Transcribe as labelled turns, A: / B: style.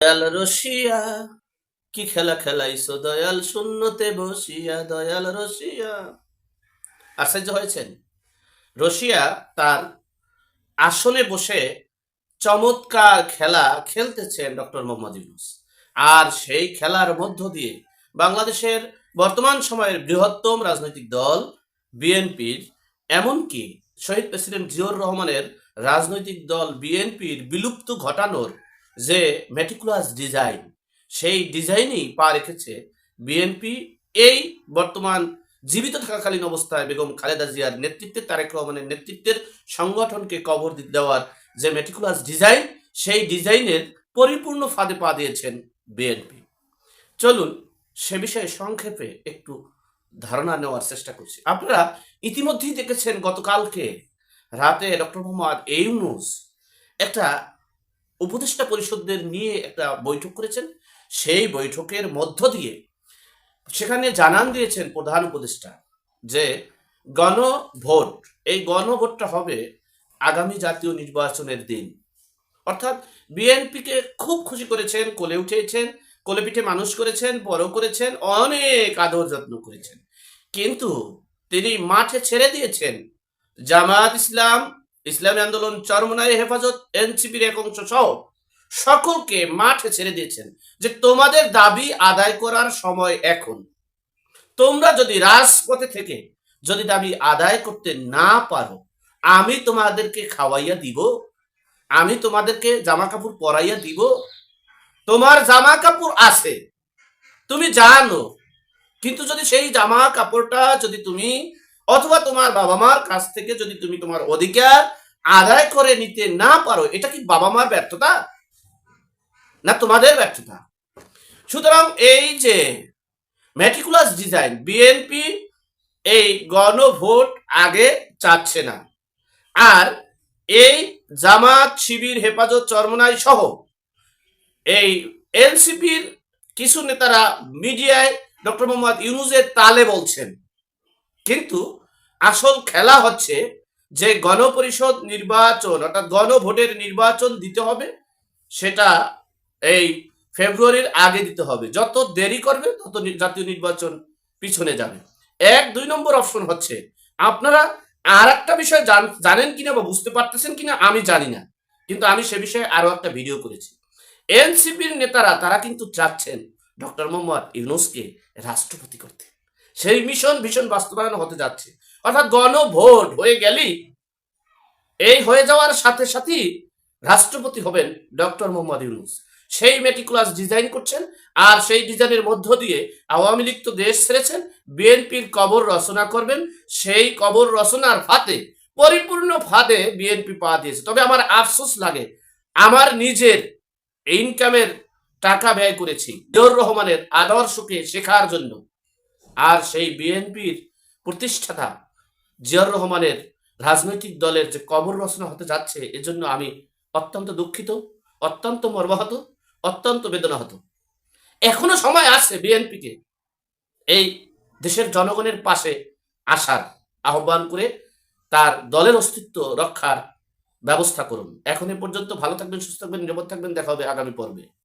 A: দয়াল রসিয়া, কি খেলা খেলাইছো দয়াল? শূন্যতে বসিয়া, দয়াল রসিয়া। আশ্চর্য হয়েছেন। রশিয়া তার আসনে বসে চমৎকার খেলা খেলতেছেন ডক্টর মোহাম্মদ ইউনুস। আর সেই খেলার মধ্য দিয়ে বাংলাদেশের বর্তমান সময়ের বৃহত্তম রাজনৈতিক দল বিএনপির, এমনকি শহীদ প্রেসিডেন্ট জিয়র রহমানের রাজনৈতিক দল বিএনপির বিলুপ্ত ঘটানোর যে মেটিকুলাস ডিজাইন সেই ডিজাইনই পা রেখেছে বিএনপি এই বর্তমান জীবিত থাকাকালীন অবস্থায় বেগম খালেদা জিয়ার নেতৃত্বে, তারেক রহমানের নেতৃত্বের সংগঠনকে কবর দেওয়ার যে মেটিকুলাস ডিজাইন সেই ডিজাইনের পরিপূর্ণ ফাঁদে পা দিয়েছেন বিএনপি চলুন সে বিষয়ে সংক্ষেপে একটু ধারণা নেওয়ার চেষ্টা করছি। আপনারা ইতিমধ্যেই দেখেছেন গতকালকে রাতে ডক্টর মোহাম্মদ ইউনুস একটা উপদেষ্টা পরিষদদের নিয়ে একটা বৈঠক করেছেন। সেই বৈঠকের মধ্য দিয়ে সেখানে জানান দিয়েছেন প্রধান উপদেষ্টা যে গণভোট, এই গণভোটটা হবে আগামী জাতীয় নির্বাচনের দিন। অর্থাৎ বিএনপিকে খুব খুশি করেছেন, কোলে উঠেছেন, কোলে পিঠে মানুষ করেছেন, বড় করেছেন, অনেক আদর যত্ন করেছেন। কিন্তু তিনি মাঠে ছেড়ে দিয়েছেন জামাত ইসলাম ইসলামী আন্দোলন চরমনাই হেফাজত, এনসিপির এক অংশ সহ সকলকে মাঠে ছেড়ে দিয়েছেন যে তোমাদের দাবি আদায় করার সময় এখন। তোমরা যদি রাজপথে থেকে যদি দাবি আদায় করতে না পারো, আমি তোমাদেরকে খাওয়াইয়া দিব, আমি তোমাদেরকে জামা কাপড় পরাইয়া দিব। তোমার জামা কাপড় আছে, তুমি জানো, কিন্তু যদি সেই জামা কাপড়টা যদি তুমি অথবা তোমার বাবা মার কাছ থেকে যদি তুমি তোমার অধিকার আদায় করে নিতে না পারো, এটা কি বাবা মার ব্যর্থতা? না তোমাদের ব্যর্থতা? সুতরাং এই যে ম্যাটিকুলাস ডিজাইন বিএনপি এই গণভোট আগে চাচ্ছে না। আর এই জামাত, শিবির, হেফাজত, চরমনাই সহ এই এনসিপির কিছু নেতারা মিডিয়ায় ডক্টর মোহাম্মদ ইউনুজের তালে বলছেন। কিন্তু আসল খেলা হচ্ছে যে গণপরিষদ নির্বাচন, অর্থাৎ গণভোটের নির্বাচন দিতে হবে, সেটা এই ফেব্রুয়ারির আগে দিতে হবে। যত দেরি করবে, তত জাতীয় নির্বাচন পিছনে যাবে। এক, দুই নম্বর অপশন হচ্ছে, আপনারা আর একটা বিষয় জান- জানেন কিনা বা বুঝতে পারতেছেন কিনা, আমি জানি না। কিন্তু আমি সে বিষয়ে আরও একটা ভিডিও করেছি। এনসিপির নেতারা, তারা কিন্তু চাচ্ছেন ডক্টর মোহাম্মদ ইউনুসকে রাষ্ট্রপতি করতে। সেই মিশন ভীষণ বাস্তবায়ন হতে যাচ্ছে। অর্থাৎ গণভোট হয়ে গেলেই এই হয়ে যাওয়ার সাথে সাথেই রাষ্ট্রপতি হবেন ডক্টর মোহাম্মদ ইউনুস। সেই মেটিকুলাস ডিজাইন করছেন আর সেই ডিজাইনের মধ্য দিয়ে আওয়ামী লীগ তো দেশ ছেড়েছেন, বিএনপির কবর রচনা করবেন, সেই কবর রচনার ফাঁদে, পরিপূর্ণ ফাঁদে বিএনপি পা দিয়েছে। তবে আমার আফসোস লাগে, আমার নিজের ইনকামের টাকা ব্যয় করেছি। জিয়র রহমানের আদর্শকে শেখার জন্য আর সেই বিএনপির প্রতিষ্ঠাতা জিয়র রহমানের রাজনৈতিক দলের যে কবর রচনা হতে যাচ্ছে, এজন্য আমি অত্যন্ত দুঃখিত, অত্যন্ত মর্মাহত, অত্যন্ত বেদনাহত। এখনও সময় আছে বিএনপিকে এই দেশের জনগণের পাশে আসার আহ্বান করে তার দলের অস্তিত্ব রক্ষার ব্যবস্থা করুন। এখন পর্যন্ত ভালো থাকবেন, সুস্থ থাকবেন, নিরাপদ থাকবেন। দেখা হবে আগামী পর্বে।